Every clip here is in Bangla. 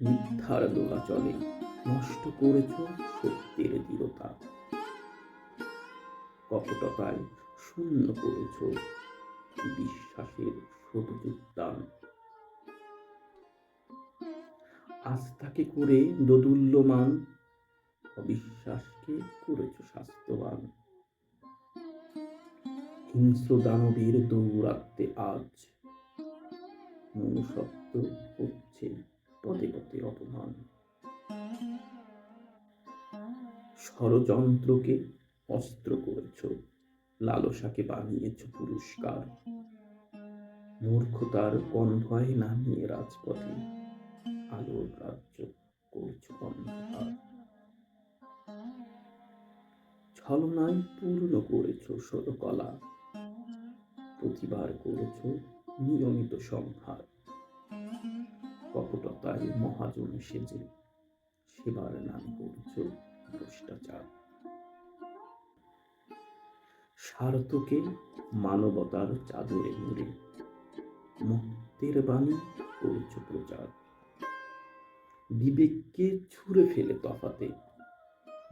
মিথ্যার দোলা চলে, নষ্ট করেছ সত্যের দৃঢ়তা। কপটতায় শূন্য করেছ বিশ্বাসের শতযুক্তান আস্থাকে করে দোদুল্যমান, অবিশ্বাসকে করেছ স্বাস্থ্যবান। হিংস্র দানবীর দৌড়াতে আজ মনুষ্যত্ব হচ্ছে পদে অপমান। ষড়যন্ত্রকে অস্ত্র করেছ, লালসাকে বানিয়েছ পুরস্কার। মূর্খতার কনভয় নামিয়ে রাজপথে আলোর রাজ্য করছ অন্ধকার। ছলনায় পূর্ণ করেছ সরকলা, প্রতিবার করেছ নিয়মিত সংহার। কপটতায় মহাজন সেজে সেবার নাম করেছ ভ্রষ্টাচার। স্বার্থকে মানবতার চাদরে মুড়ে, মুক্তির বাণী করেছ প্রচার। বিবেককে ছুঁড়ে ফেলে তফাতে,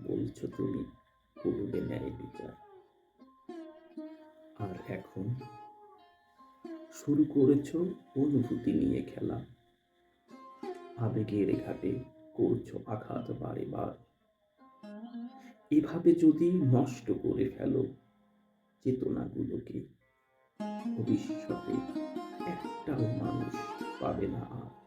বলছো তুমি করবে ন্যায় বিচার। আর এখন শুরু করেছ অনুভূতি নিয়ে খেলা। আবেগের ঘাটে করছ আঘাত বারে বার। এভাবে যদি নষ্ট করে ফেলো চেতনাগুলোকে, ভবিষ্যতে একটাও মানুষ পাবে না আর।